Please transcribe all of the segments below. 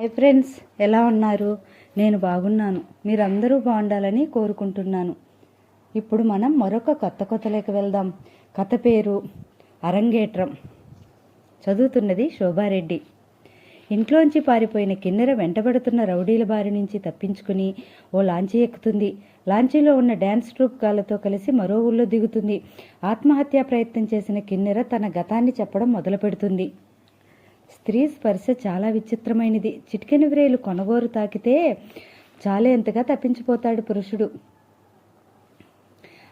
Hi friends ఎలా ఉన్నారు? నేను బాగున్నాను. మీరందరూ బాగుండాలని కోరుకుంటున్నాను. ఇప్పుడు మనం మరొక కొత్త కొత్తలోకి వెళ్దాం. కథ పేరు అరంగేట్రం. చదువుతున్నది శోభారెడ్డి. ఇంట్లోంచి పారిపోయిన కిన్నెర వెంటబడుతున్న రౌడీల బారి నుంచి తప్పించుకుని ఓ లాంచీ ఎక్కుతుంది. లాంచీలో ఉన్న డ్యాన్స్ ట్రూప్ గాలతో కలిసి మరో ఊళ్ళో దిగుతుంది. ఆత్మహత్యా ప్రయత్నం చేసిన కిన్నెర తన గతాన్ని చెప్పడం మొదలు పెడుతుంది స్త్రీ స్పర్శ చాలా విచిత్రమైనది. చిటికెన వ్రేలు కొనగోరు తాకితే చాలేంతగా తప్పించిపోతాడు పురుషుడు.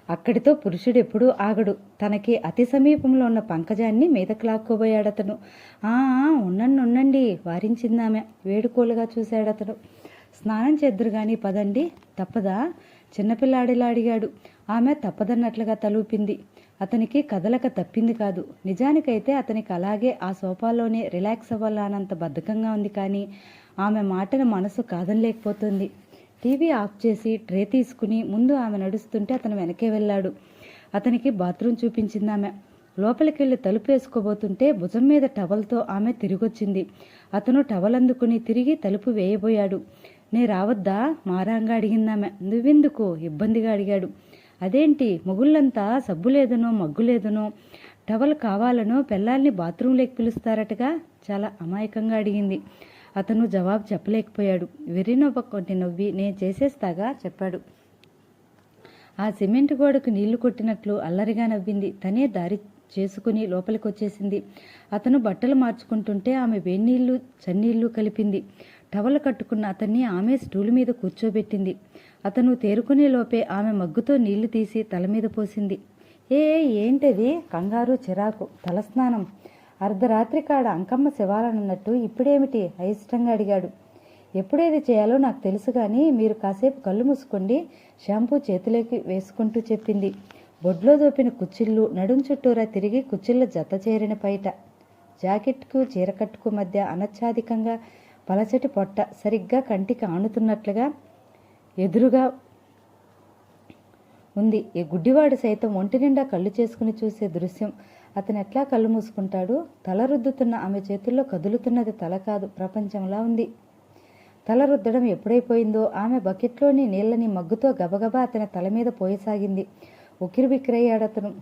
అక్కడితో పురుషుడు ఎప్పుడూ ఆగడు. తనకి అతి సమీపంలో ఉన్న పంకజాన్ని మీదకు లాక్కోబోయాడు ఆ ఆ, ఉండండి ఉండండి వారించిందామె. వేడుకోలుగా చూశాడతడు స్నానం చేద్దరు కానీ పదండి. తప్పదా? చిన్నపిల్లాడిలా అడిగాడు. ఆమె తప్పదన్నట్లుగా తలూపింది. అతనికి కదలక తప్పింది కాదు. నిజానికైతే అతనికి అలాగే ఆ సోఫాలోనే రిలాక్స్ అవ్వాలన్నంత బద్ధకంగా ఉంది కానీ ఆమె మాటను మనసు కాదనలేకపోతుంది. టీవీ ఆఫ్ చేసి ట్రే తీసుకుని ముందు ఆమె నడుస్తుంటే అతను వెనకే వెళ్ళాడు. అతనికి బాత్రూమ్ చూపించింది ఆమె. లోపలికి వెళ్ళి తలుపు వేసుకోబోతుంటే భుజం మీద టవల్తో ఆమె తిరిగొచ్చింది. అతను టవల్ అందుకుని తిరిగి తలుపు వేయబోయాడు. నే రావద్దా? మారాంగా అడిగిందామె. నువ్వెందుకు? ఇబ్బందిగా అడిగాడు. అదేంటి? మొగుళ్ళంతా సబ్బు లేదనో మగ్గు లేదనో టవల్ కావాలనో పిల్లల్ని బాత్రూంలోకి పిలుస్తారటగా? చాలా అమాయకంగా అడిగింది. అతను జవాబు చెప్పలేకపోయాడు. వెర్రినవ్వ కొట్టి నవ్వి నేను చేసేస్తాగా? చెప్పాడు. ఆ సిమెంట్ గోడకు నీళ్ళు కొట్టినట్లు అల్లరిగా నవ్వింది. తనే దారి చేసుకుని లోపలికి వచ్చేసింది అతను బట్టలు మార్చుకుంటుంటే ఆమె వేణీళ్ళు చన్నీళ్ళు కలిపింది. టవల్ కట్టుకున్న అతన్ని ఆమె స్టూలు మీద కూర్చోబెట్టింది. అతను తేరుకునే లోపే ఆమె మగ్గుతో నీళ్ళు తీసి తల మీద పోసింది. ఏ ఏంటది? కంగారు చిరాకు తలస్నానం. అర్ధరాత్రి కాడ అంకమ్మ శివాలనున్నట్టు ఇప్పుడేమిటి? అయిష్టంగా అడిగాడు. ఎప్పుడేది చేయాలో నాకు తెలుసు కానీ మీరు కాసేపు కళ్ళు మూసుకోండి షాంపూ చేతిలోకి వేసుకుంటూ చెప్పింది. బొడ్లో దోపిన కుచ్చిళ్ళు నడుం చుట్టూరా తిరిగి కుచ్చిళ్ళ జత చేరిన పైట. జాకెట్కు చీరకట్టుకు మధ్య అనత్యాధికంగా పలచటి పొట్ట సరిగ్గా కంటికి ఆనుతున్నట్లుగా ఎదురుగా ఉంది. ఈ గుడ్డివాడు సైతం ఒంటి నిండా కళ్ళు చేసుకుని చూసే దృశ్యం. అతను ఎట్లా కళ్ళు మూసుకుంటాడు? తల రుద్దుతున్న ఆమె చేతుల్లో కదులుతున్నది తల కాదు ప్రపంచంలా ఉంది. తల రుద్దడం ఎప్పుడైపోయిందో ఆమె బకెట్లోని నీళ్ళని మగ్గుతో గబగబా అతని తల మీద పోయసాగింది. ఉకిరి అతను.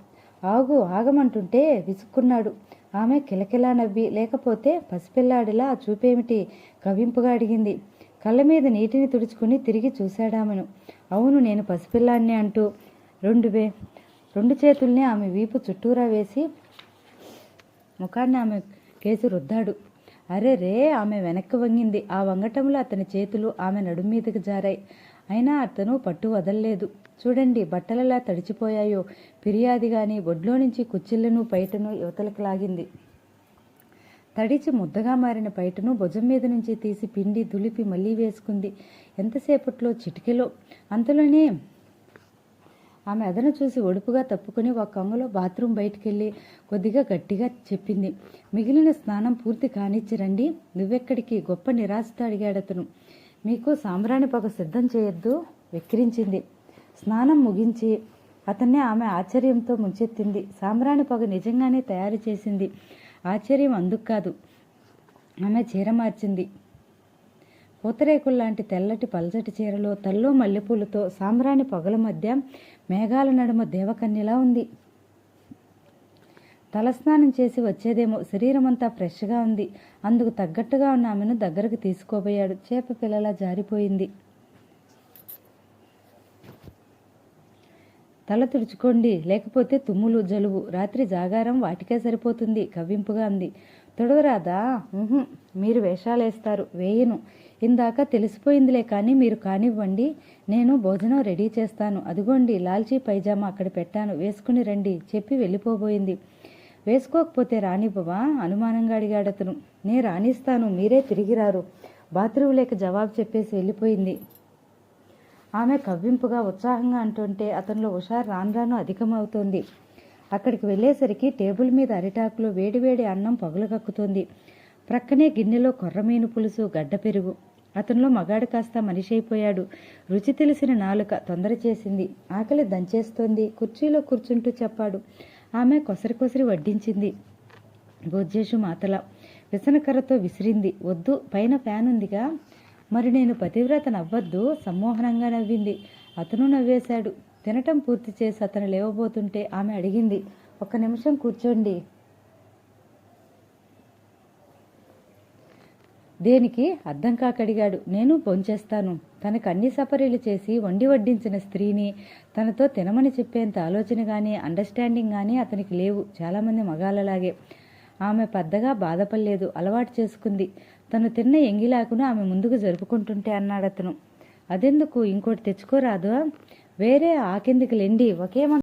ఆగు ఆగమంటుంటే విసుక్కున్నాడు. ఆమె కిలకిలా నవ్వి లేకపోతే పసిపిల్లాడిలా చూపేమిటి? కవింపుగా అడిగింది. కళ్ళ మీద నీటిని తుడుచుకుని తిరిగి చూశాడామెను. అవును నేను పసిపిల్లాన్ని అంటూ రెండు వే రెండు చేతుల్ని ఆమె వీపు చుట్టూరా వేసి ముఖాన్ని ఆమె కేసి రుద్దాడు. అరే రే ఆమె వెనక్కి వంగింది. ఆ వంగటంలో అతని చేతులు ఆమె నడుం మీదకి జారాయి. అయినా అతను పట్టు వదల్లేదు. చూడండి బట్టలలా తడిచిపోయాయో. ఫిర్యాది గాని బొడ్లో నుంచి కుచ్చిళ్ళను పైటను యువతలకు లాగింది. తడిచి ముద్దగా మారిన పైటను భుజం మీద నుంచి తీసి పిండి దులిపి మళ్ళీ వేసుకుంది. ఎంతసేపట్లో చిటికెలో. అంతలోనే ఆమె అదను చూసి ఒడుపుగా తప్పుకుని ఒక కంగులో బాత్రూమ్ బయటికెళ్ళి కొద్దిగా గట్టిగా చెప్పింది. మిగిలిన స్నానం పూర్తి కానిచ్చి రండి నువ్వెక్కడికి? గొప్ప నిరాశతో అడిగాడతను. మీకు సాంబ్రాణి పొగ సిద్ధం చేయొద్దు వెక్కిరించింది. స్నానం ముగించి అతన్ని ఆమె ఆశ్చర్యంతో ముంచెత్తింది. సాంబ్రాణి పొగ నిజంగానే తయారు చేసింది. ఆశ్చర్యం అందుకు కాదు. ఆమె చీర మార్చింది. పూతరేకుల్లాంటి తెల్లటి పల్చటి చీరలో తల్లో మల్లెపూలతో సాంబ్రాణి పొగల మధ్య మేఘాల నడుమ దేవకన్యలా ఉంది. తలస్నానం చేసి వచ్చేదేమో. శరీరమంతా ఫ్రెష్గా ఉంది. అందుకు తగ్గట్టుగా ఉన్న ఆమెను దగ్గరకు తీసుకోబోయాడు. చేప పిల్లలా జారిపోయింది. తల తుడుచుకోండి లేకపోతే తుమ్ములు జలుబు. రాత్రి జాగారం వాటికే సరిపోతుంది. కవ్వింపుగా అంది. తొడవరాదా? మీరు మీరు వేషాలేస్తారు. వేయను. ఇందాక తెలిసిపోయిందిలే కానీ మీరు కానివ్వండి. నేను భోజనం రెడీ చేస్తాను. అదిగోండి లాల్చీ పైజామా అక్కడ పెట్టాను. వేసుకుని రండి. చెప్పి వెళ్ళిపోబోయింది. వేసుకోకపోతే రానివ్వవా అనుమానంగా అతను. నే రాణిస్తాను మీరే తిరిగి రారు. బాత్రూమ్ లేక జవాబు చెప్పేసి వెళ్ళిపోయింది. ఆమె కవ్వింపుగా ఉత్సాహంగా అంటుంటే అతనిలో హుషారు రాను రాను అధికమవుతోంది. అక్కడికి వెళ్ళేసరికి టేబుల్ మీద అరిటాకులో వేడివేడి అన్నం పగులు కక్కుతోంది ప్రక్కనే గిన్నెలో కొర్రమీను పులుసు గడ్డ పెరుగు. అతనిలో మగాడు కాస్త మనిషి అయిపోయాడు. రుచి తెలిసిన నాలుక తొందర చేసింది ఆకలి దంచేస్తోంది. కుర్చీలో కూర్చుంటూ చెప్పాడు. ఆమె కొసరి కొసరి వడ్డించింది. బుజ్జేషు మాతల విసనకర్రతో విసిరింది. వద్దు పైన ఫ్యాన్ ఉందిగా. మరి నేను పతివ్రత నవ్వద్దు సమ్మోహనంగా నవ్వింది. అతను నవ్వేశాడు. తినటం పూర్తి చేసి అతను లేవబోతుంటే ఆమె అడిగింది ఒక్క నిమిషం కూర్చోండి. దేనికి? అర్థం కాకడిగాడు. నేను భోంచేస్తాను తనకు అన్ని సపరీలు చేసి వండి వడ్డించిన స్త్రీని తనతో తినమని చెప్పేంత ఆలోచన కానీ అండర్స్టాండింగ్ కానీ అతనికి లేవు. చాలామంది మగాళ్ళలాగే. ఆమె పెద్దగా బాధపడలేదు. అలవాటు చేసుకుంది. తను తిన్న ఎంగిలాకును ఆమె ముందుకు జరుపుకుంటుంటే అన్నాడు అతను అదెందుకు? ఇంకోటి తెచ్చుకోరాదు. వేరే ఆకిందికి లెండి? ఒకే